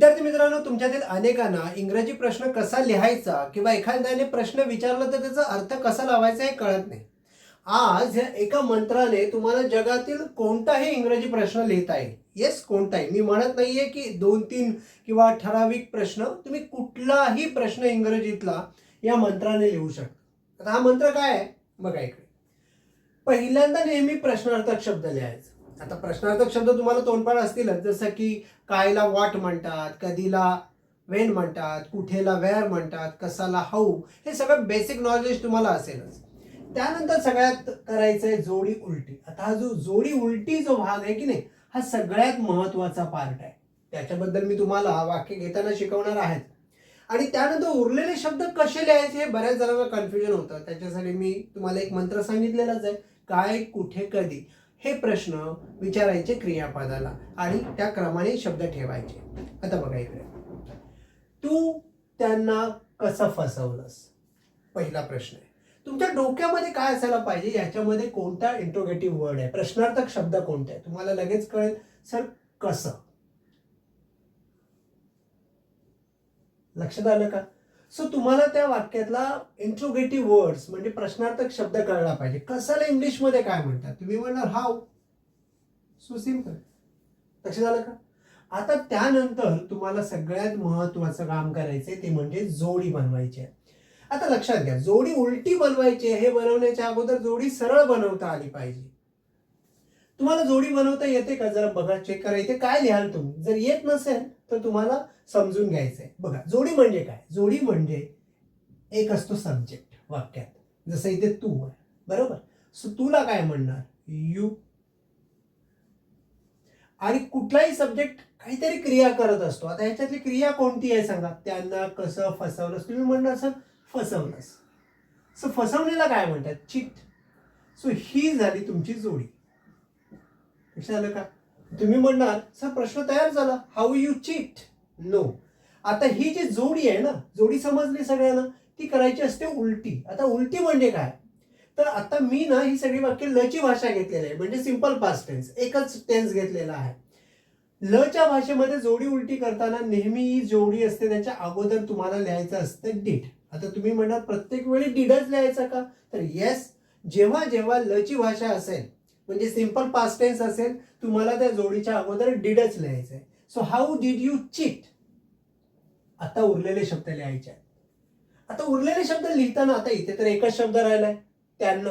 विद्यार्थी मित्रांनो तुमच्यातील अनेकांना इंग्रजी प्रश्न कसा लिहायचा किंवा एखाद्याने प्रश्न विचारला तर त्याचा अर्थ कसा लावायचा हे कळत नाही. आज या एका मंत्राने तुम्हाला जगातील कोणताही इंग्रजी प्रश्न लिहिता येईल. येस कोणताही. मी म्हणत नाहीये की दोन तीन किंवा ठराविक प्रश्न. तुम्ही कुठलाही प्रश्न इंग्रजीतला या मंत्राने लिहू शकता. आता हा मंत्र काय आहे? बघा इकडे. पहिल्यांदा नेहमी प्रश्नार्थक शब्द लिहायचा. आता प्रश्नार्थक शब्द तुम्हाला तोंडपाठ असतीलच जसं की कायला वाट म्हणतात कधीला वेन म्हणतात कुठेला वेअर म्हणतात कसाला हाऊ हे सगळं बेसिक नॉलेज तुम्हाला असेलच. त्यानंतर सगळ्यात करायचं आहे जोडी उलटी. आता हा जो जोडी उलटी जो भाग आहे की नाही हा सगळ्यात महत्त्वाचा पार्ट आहे. त्याच्याबद्दल मी तुम्हाला वाक्य घेताना शिकवणार आहेत. आणि त्यानंतर उरलेले शब्द कसे लिहायचे हे बऱ्याच जणांना कन्फ्युजन होतं. त्याच्यासाठी मी तुम्हाला एक मंत्र सांगितलेलाच आहे. काय कुठे कधी. हे प्रश्न विचारायचे क्रियापदाला आणि त्या क्रमाने शब्द ठेवायचे. आता बघा इकडे. तू त्यांना कसं फसवलंस? पहिला प्रश्न आहे. तुमच्या डोक्यामध्ये काय असायला पाहिजे? याच्यामध्ये कोणता इंट्रोगेटिव्ह वर्ड आहे? प्रश्नार्थक शब्द कोणते आहे तुम्हाला लगेच कळेल. सर कसं? लक्षात आलं का? सो तुम्हाला त्या वाक्यातला इंट्रोगेटिव्ह वर्ड्स म्हणजे प्रश्नार्थक शब्द कळला पाहिजे. कशाला इंग्लिशमध्ये काय म्हणतात? तुम्ही म्हणणार हाव. सो सिंपल लक्षात झालं का? आता त्यानंतर तुम्हाला सगळ्यात महत्वाचं काम करायचंय ते म्हणजे जोडी बनवायची आहे. आता लक्षात घ्या जोडी उलटी बनवायची आहे हे बनवण्याच्या अगोदर जोडी सरळ बनवता आली पाहिजे. तुम्हाला जोडी बनवता येते का? जरा बघा चेक करा. इथे काय लिहाल तुम्ही? जर येत नसेल तर तुम्हाला समजून घ्यायचंय. बघा जोडी म्हणजे काय? जोडी म्हणजे एक असतो सब्जेक्ट वाक्यात. जसं इथे तू आहे. बरोबर? सो तुला काय म्हणणार? यू आणि कुठलाही सब्जेक्ट काहीतरी क्रिया करत असतो. आता ह्याच्यातली क्रिया कोणती आहे सांगा? त्यांना कसं फसवलंस? तुम्ही म्हणणार सर फसवलंस. सो फसवणीला काय म्हणतात? चिट. सो ही झाली तुमची जोडी. लक्षात का? तुम्ही म्हणणार सर प्रश्न तयार झाला. हाऊ यू चीट नो आता ही जी जोडी आहे ना जोडी समजली सगळ्यांना ती करायची असते उलटी. आता उलटी म्हणजे काय? तर आता मी ना ही सगळी वाक्य लची भाषा घेतलेली आहे. म्हणजे सिंपल पास्ट टेन्स एकच टेन्स घेतलेला आहे. लच्या भाषेमध्ये जोडी उलटी करताना नेहमी ही जोडी असते. त्याच्या अगोदर तुम्हाला लिहायचं असतं डीड आता तुम्ही म्हणणार प्रत्येक वेळी डीडच लिहायचा का? तर येस जेव्हा जेव्हा लची भाषा असेल म्हणजे सिंपल पास्ट टेन्स असेल तुम्हाला त्या जोडीच्या अगोदर डिडच लिहायचं आहे so how did you cheat आता उरलेले शब्द लिहायचे. आहेत आता उरलेले शब्द लिहिताना आता इथे तर एकच शब्द राहिलाय त्यांना.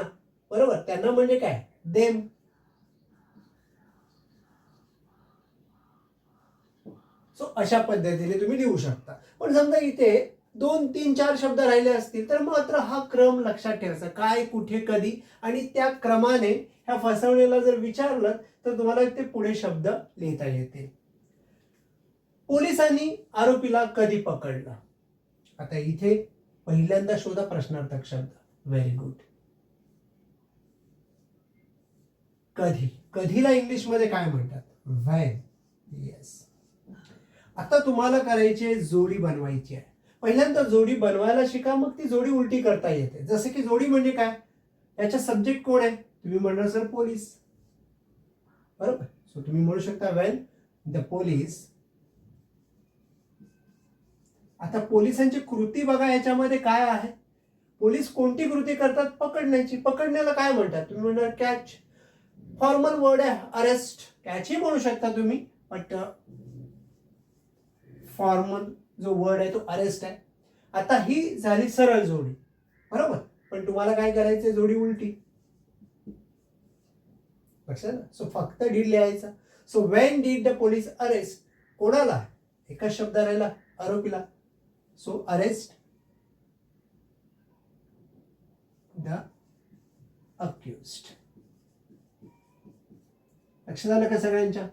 बरोबर? त्यांना म्हणजे काय? देम सो अशा पद्धतीने तुम्ही लिहू शकता. पण समजा इथे दोन तीन चार शब्द राहिले असतील तर मात्र हा क्रम लक्षात ठेवायचा. काय कुठे कधी? आणि त्या क्रमाने ह्या फसवणीला जर विचारलं तर तुम्हाला ते पुढे शब्द लिहिता येतील. पोलिसांनी आरोपीला कधी पकडलं? आता इथे पहिल्यांदा शोधा प्रश्नार्थक शब्द. व्हेरी गुड कधी? कधीला इंग्लिशमध्ये काय म्हणतात? व्हॅन येस आता तुम्हाला करायची जोडी बनवायची आहे. पहिल्यांदा जोडी बनवायला शिका मग ती जोडी उलटी करता येते. जसं की जोडी म्हणजे काय? याचा सब्जेक्ट कोण आहे? तुम्ही म्हणणार सर पोलीस बरोबर? सो तुम्ही म्हणू शकता वेन द पोलीस आता पोलिसांची कृती बघा याच्यामध्ये काय आहे? पोलीस कोणती कृती करतात? पकडण्याची. पकडण्याला काय म्हणतात? तुम्ही म्हणणार कॅच फॉर्मल वर्ड आहे अरेस्ट कॅच ही म्हणू शकता तुम्ही बट फॉर्मल uh, जो वर्ड आहे तो अरेस्ट आहे. आता ही झाली सरळ जोडी. बरोबर? पण तुम्हाला काय करायचं जोडी उलटी. लक्षात सो फक्त डीड लिहायचा. So when did the police arrest कोणाला? एका शब्द राहिला आरोपीला. सो अरेस्ट द अक्युस्ड लक्षात आलं का सगळ्यांच्या?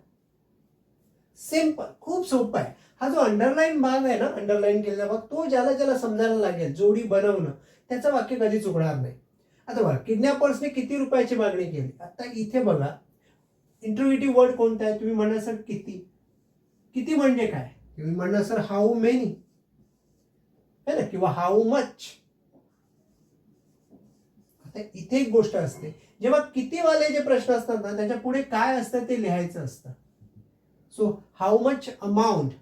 सिंपल खूप सोपं आहे. हा जो अंडरलाईन भाग आहे ना अंडरलाईन केलेला भाग तो ज्याला ज्याला समजायला लागेल जोडी बनवणं त्याचं वाक्य कधी चुकणार नाही. आता बघा किडनॅपर्सने किती रुपयाची मागणी केली? आता इथे बघा इंटरव्हेटिव्ह वर्ड कोणता आहे? तुम्ही म्हणा सर किती? किती म्हणजे काय? तुम्ही म्हणा सर हाऊ मेनी है ना? किंवा हाऊ मच आता इथे एक गोष्ट असते. जेव्हा कितीवाले जे प्रश्न असतात ना त्याच्या पुढे काय असतं ते लिहायचं असतं. So how much amount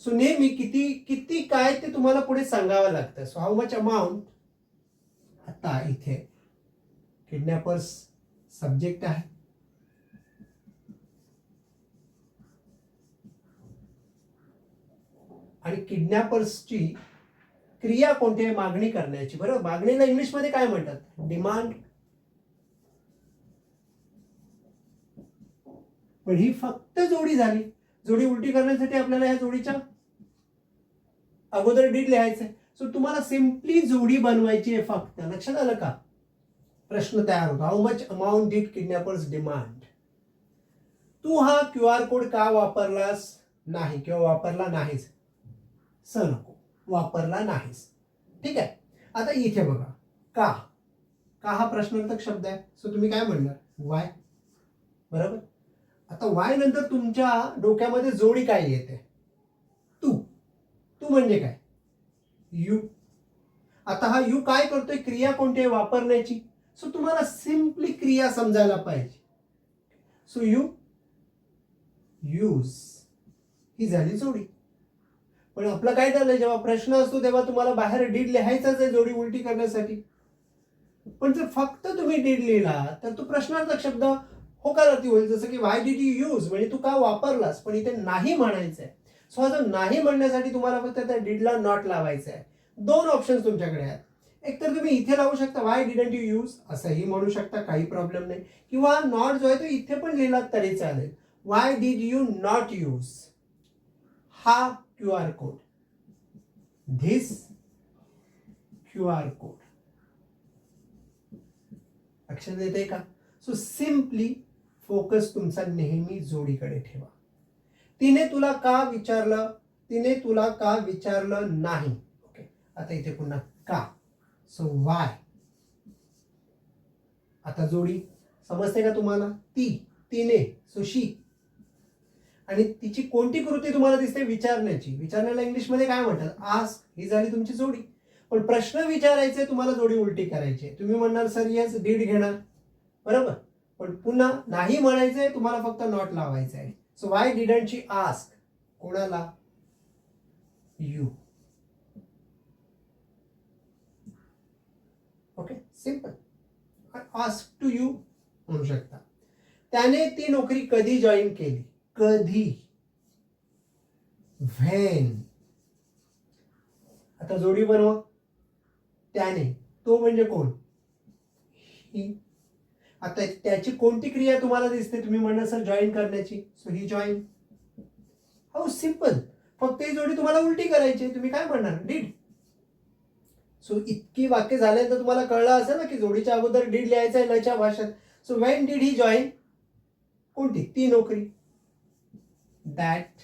so नेहमी किती किती काय ते तुम्हाला पुढे सांगावं लागतं. सो हाऊ मच अमाऊंट आता इथे किडनॅपर्स सब्जेक्ट आहे आणि किडनॅपर्सची क्रिया कोणती आहे? मागणी करण्याची. बरोबर? मागणीला इंग्लिशमध्ये काय म्हणतात? डिमांड पण ही फक्त जोडी झाली. जोडी उलटी करण्यासाठी आपल्याला या जोडीच्या अगोदर डीड लिहायचंय. सो तुम्हाला सिम्पली जोडी बनवायची आहे फक्त. लक्षात आलं का? प्रश्न तयार होतो. How much amount did kidnappers demand तू हा क्यू आर कोड का वापरलास? नाही. किंवा वापरला नाहीस? स नको. वापरला नाहीस. ठीक आहे? आता इथे बघा. का? का हा प्रश्नार्थक शब्द आहे? सो तुम्ही काय म्हणणार? वाय बरोबर? आता वाय नंतर तुमच्या डोक्यामध्ये जोडी काय येते? तू. तू म्हणजे काय? यू. आता हा यू काय करतोय? क्रिया कोणती आहे वापरण्याची? सो तुम्हाला सिम्पली क्रिया समजायला पाहिजे. सो यू यूज ही झाली जोडी. पण आपलं काय झालं जेव्हा प्रश्न असतो तेव्हा तुम्हाला बाहेर डीड लिहायचाच आहे जोडी उलटी करण्यासाठी. पण जर फक्त तुम्ही डीड लिहिला तर तो प्रश्नार्थक शब्द होकारार्थी होईल जसं की वाय डीड यू यूज म्हणजे तू का वापरलास? पण इथे नाही म्हणायचं आहे सो आता जो नाही म्हणण्यासाठी तुम्हाला फक्त त्या डीडला नॉट लावायचं आहे दोन ऑप्शन्स तुमच्याकडे आहेत. एक तर तुम्ही इथे लावू शकता वाय डिडंट यू यूज असंही म्हणू शकता काही प्रॉब्लेम नाही. किंवा नॉट जो आहे तो इथे पण लिहिलात तरी चालेल. Why did you not use हा Q R code this Q R code लक्षात येते का? सो सिम्पली फोकस तुमचा नेहमी जोडीकडे ठेवा. तिने तुला का विचारलं? तिने तुला का विचारलं नाही? ओके आता इथे पुन्हा का? सो वाय आता जोडी. समजते का तुम्हाला? ती तिने सो शी आणि तिची कोणती कृती तुम्हाला दिसते? विचारण्याची. विचारण्याला इंग्लिशमध्ये काय म्हणतात? आज ही झाली तुमची जोडी. पण प्रश्न विचारायचे तुम्हाला जोडी उलटी करायची आहे. तुम्ही म्हणणार सर येस डीड घेणार. बरोबर? पण पुन्हा नाही म्हणायचंय तुम्हाला फक्त नॉट लावायचं आहे सो वाय डिडंटची आस्क कोणाला? You okay simple ask to you म्हणू शकता. त्याने ती नोकरी कधी जॉईन केली? कधी? व्हेन आता जोडी बनवा. त्याने. तो म्हणजे कोण? ही आता त्याची कोणती क्रिया तुम्हाला दिसते? तुम्ही म्हणणार सर जॉईन करण्याची. सो ही जॉईन हो सिंपल फक्त ही जोडी तुम्हाला उलटी करायची आहे. तुम्ही काय म्हणणार? डीड सो इतकी वाक्य झाल्यानंतर तुम्हाला कळलं असेल ना की जोडीच्या अगोदर डीड लिहायचं आहे लच्या भाषेत. So when did he join कोणती? ती नोकरी. दॅट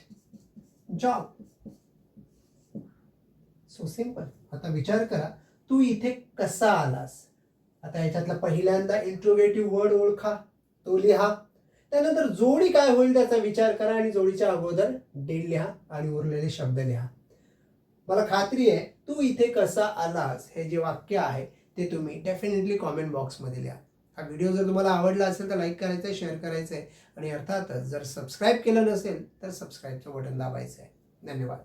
जॉब सो सिंपल आता विचार करा. तू इथे कसा आलास? आता याच्यातला पहिल्यांदा इंट्रोगेटिव्ह वर्ड ओळखा तो लिहा. त्यानंतर जोडी काय होईल त्याचा विचार करा आणि जोडीच्या अगोदर डेट लिहा आणि उरलेले शब्द लिहा. मला खात्री आहे तू इथे कसा आलास हे जे वाक्य आहे ते तुम्ही डेफिनेटली कॉमेंट बॉक्समध्ये लिहा. हा व्हिडिओ जर तुम्हाला आवडला असेल तर लाईक करायचं आहे शेअर करायचं आहे आणि अर्थातच जर सबस्क्राईब केलं नसेल तर सबस्क्राईबचं बटन दाबायचं आहे धन्यवाद.